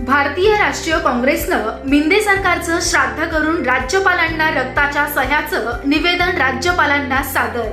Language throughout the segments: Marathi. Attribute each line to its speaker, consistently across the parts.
Speaker 1: भारतीय राष्ट्रीय काँग्रेसनं मिंदे सरकारचं श्राद्ध करून राज्यपालांना रक्ताच्या सह्याचं निवेदन राज्यपालांना सादर.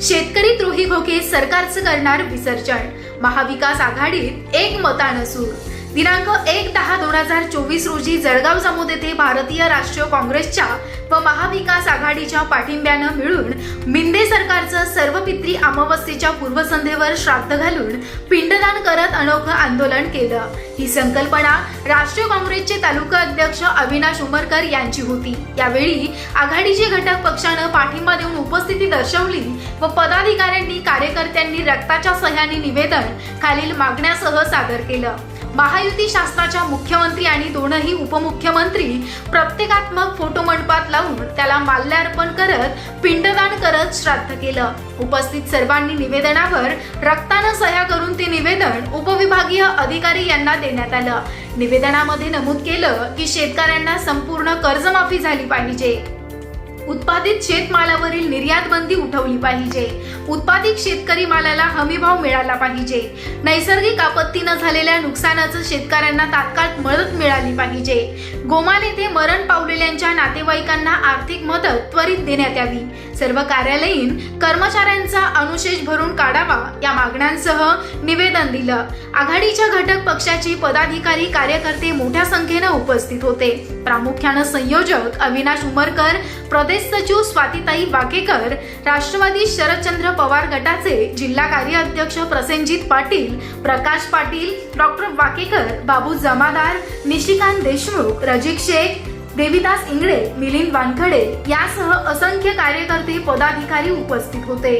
Speaker 1: शेतकरी द्रोही घोके सरकारचं करणार विसर्जन. महाविकास आघाडीत एक मतानं सूर. दिनांक एक दहा दोन हजार चोवीस रोजी जळगाव जामोद येथे भारतीय राष्ट्रीय काँग्रेसच्या व महाविकास आघाडीच्या पाठिंब्यानं मिळून मिंदे सरकारचं सर्वपित्री अमावस्येच्या पूर्वसंध्येवर श्राद्ध घालून पिंडदान करत अनोखं आंदोलन केलं. ही संकल्पना राष्ट्रीय काँग्रेसचे तालुका अध्यक्ष अविनाश उमरकर यांची होती. यावेळी आघाडीचे घटक पक्षानं पाठिंबा देऊन उपस्थिती दर्शवली व पदाधिकाऱ्यांनी कार्यकर्त्यांनी रक्ताच्या सह्याने निवेदन खालील मागण्यासह सादर केलं. महायुती शासनाच्या मुख्यमंत्री आणि दोनही उपमुख्यमंत्री प्रत्येकात्मक फोटो मंडपात लावून त्याला माल्यार्पण करत पिंडदान करत श्राद्ध केलं. उपस्थित सर्वांनी निवेदनावर रक्तानं सह्या करून ते निवेदन उपविभागीय अधिकारी यांना देण्यात आलं. निवेदनामध्ये नमूद केलं की शेतकऱ्यांना संपूर्ण कर्जमाफी झाली पाहिजे. उत्पादित शेतमालावरील निर्यात बंदी उठवली पाहिजे. उत्पादित शेतकरी मालाला हमीभाव मिळाला पाहिजे. नैसर्गिक आपत्तीनं झालेल्या नुकसानाचं शेतकऱ्यांना तात्काळ मदत मिळाली पाहिजे. गोमाल येथे मरण पावलेल्यांच्या नातेवाईकांना आर्थिक मदत त्वरित देण्यात यावी. सर्व कार्यालयीन कर्मचाऱ्यांचा अनुशेष भरून काढावा या मागण्यांसह निवेदन दिलं. आघाडीच्या घटक पक्षाचे पदाधिकारी कार्यकर्ते मोठ्या संख्येनं उपस्थित होते. प्रामुख्यानं संयोजक अविनाश उमरकर प्रदेश सचिव स्वातीताई वाकेकर राष्ट्रवादी शरदचंद्र पवार गटाचे जिल्हा कार्याध्यक्ष प्रसेनजित पाटील प्रकाश पाटील डॉक्टर वाकेकर बाबू जमादार निशिकांत देशमुख रजिक शेख देविदास इंगळे मिलिंद वानखडे यासह असंख्य कार्यकर्ते पदाधिकारी उपस्थित होते.